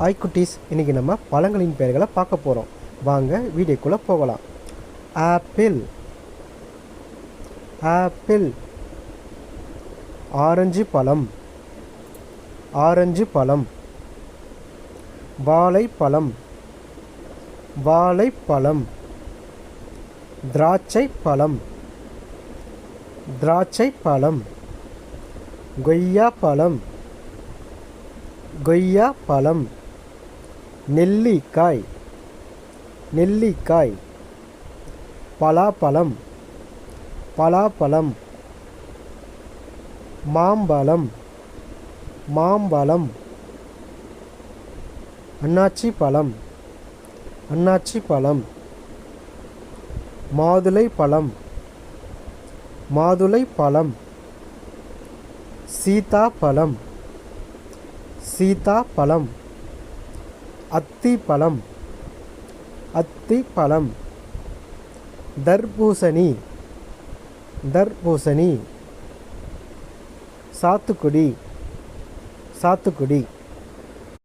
Hi குட்டீஸ் இன்றைக்கி நம்ம பழங்களின் பெயர்களை பார்க்க போகிறோம் வாங்க வீடியோக்குள்ளே போகலாம். ஆப்பிள். ஆப்பிள். ஆரஞ்சு பழம். ஆரஞ்சு பழம். வாழைப்பழம். வாழைப்பழம். திராட்சை பழம். திராட்சை பழம். கொய்யா பழம். கொய்யா பழம். நெல்லிக்காய் நெல்லிக்காய் பலாப்பழம் பலாப்பழம் மாம்பழம் மாம்பழம் அன்னாச்சி பழம் அன்னாச்சி பழம் மாதுளை பழம் மாதுளை பழம் சீதாப்பழம் சீதாப்பழம். பழம் அத்தி பழம் அத்தி பழம் தர்பூசணி. தர்பூசணி. சாத்துக்குடி. சாத்துக்குடி.